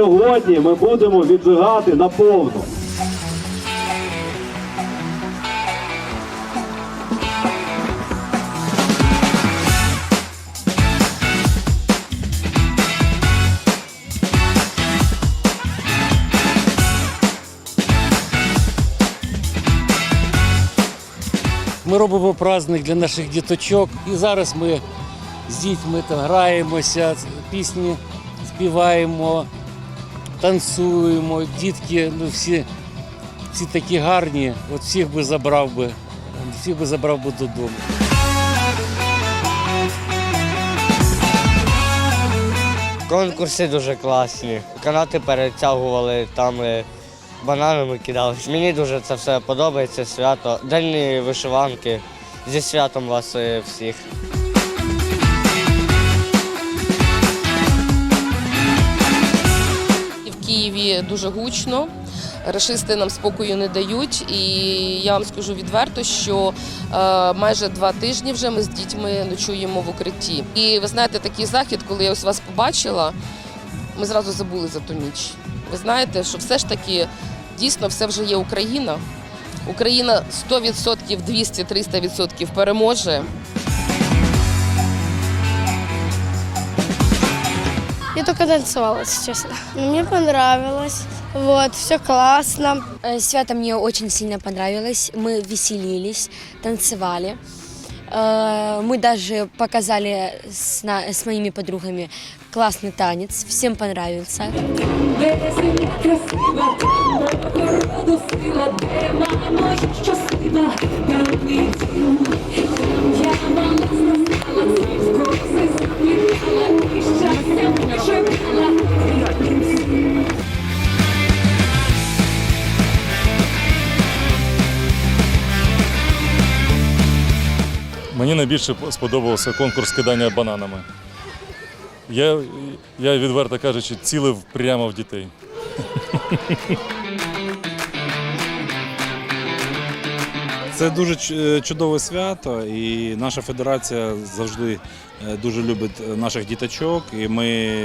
сьогодні ми будемо віджигати наповну. Ми робимо праздник для наших діточок. І зараз ми з дітьми граємося, пісні співаємо, танцюємо. Дітки, ну всі, всі такі гарні. От всіх би забрав би, всіх би забрав би додому. Конкурси дуже класні. Канати перетягували, там е, бананами кидались. Мені дуже це все подобається. Свято. День вишиванки. Зі святом вас е, всіх. Києві дуже гучно. Рашисти нам спокою не дають, і я вам скажу відверто, що е, майже два тижні вже ми з дітьми ночуємо в укритті. І ви знаєте, такий захід, коли я ось вас побачила, ми зразу забули за ту ніч. Ви знаєте, що все ж таки дійсно все вже є Україна. Україна 100%, 200, 300% переможе. Я только танцевала, если честно. Мне понравилось. Вот, все классно. Э, Свято мне очень сильно понравилось. Мы веселились, танцевали. Э, Мы даже показали с, на- с моими подругами классный танец. Всем понравился. Березень Мені найбільше сподобався конкурс кидання бананами. Я, я відверто кажучи, цілив прямо в дітей. Це дуже чудове свято, і наша федерація завжди е, дуже любить е, наших діточок. І ми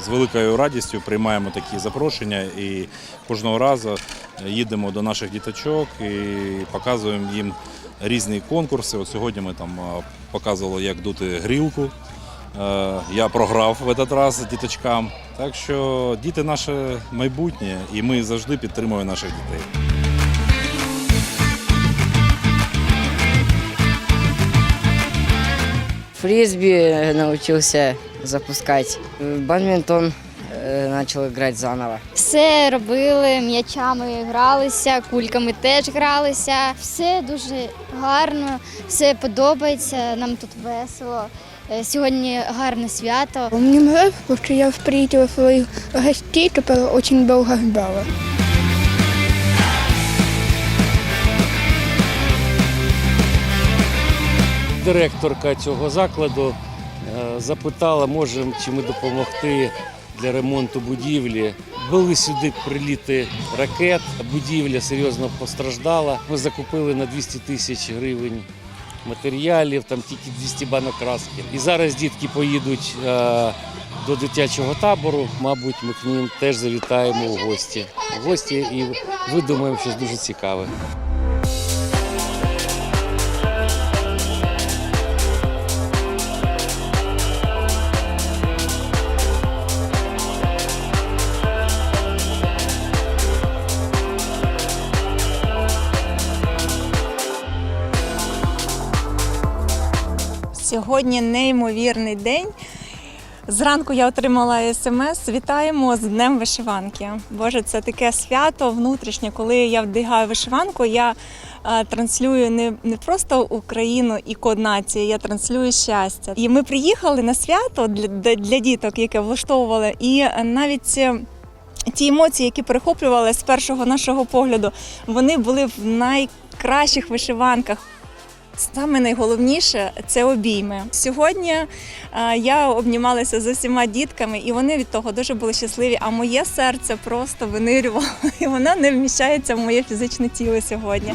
з великою радістю приймаємо такі запрошення і кожного разу їдемо до наших діточок і показуємо їм різні конкурси. От сьогодні ми там е, показували, як дути грілку. Е, Я програв в этот раз діточкам. Так що діти наше майбутнє, і ми завжди підтримуємо наших дітей. Фрисби научился запускать. Бадминтон э, начал играть заново. Все робили, м'ячами гралися, кульками теж гралися. Все дуже гарно, все подобається, нам тут весело. Е, Сьогодні гарне свято. Мені потому что я встретила своих гостей, которые очень долго ждала. Директорка цього закладу е, запитала, можемо чи ми допомогти для ремонту будівлі. Були сюди приліти ракет, будівля серйозно постраждала. Ми закупили на 200 тисяч гривень матеріалів, там тільки 200 банок краски. І зараз дітки поїдуть е, до дитячого табору. Мабуть, ми к ним теж завітаємо у гості. В гості і видумаємо щось дуже цікаве. Сьогодні неймовірний день. Зранку я отримала смс. Вітаємо з Днем вишиванки. Боже, це таке свято внутрішнє. Коли я вдягаю вишиванку, я е, транслюю не, не просто Україну і код нації, я транслюю щастя. І ми приїхали на свято для, для діток, яке влаштовували, і навіть. е, Ті емоції, які перехоплювали з першого нашого погляду, вони були в найкращих вишиванках. Саме найголовніше це обійми. Сьогодні е, я обнімалася з усіма дітками, і вони від того дуже були щасливі. А моє серце просто винирювало, і воно не вміщається в моє фізичне тіло сьогодні.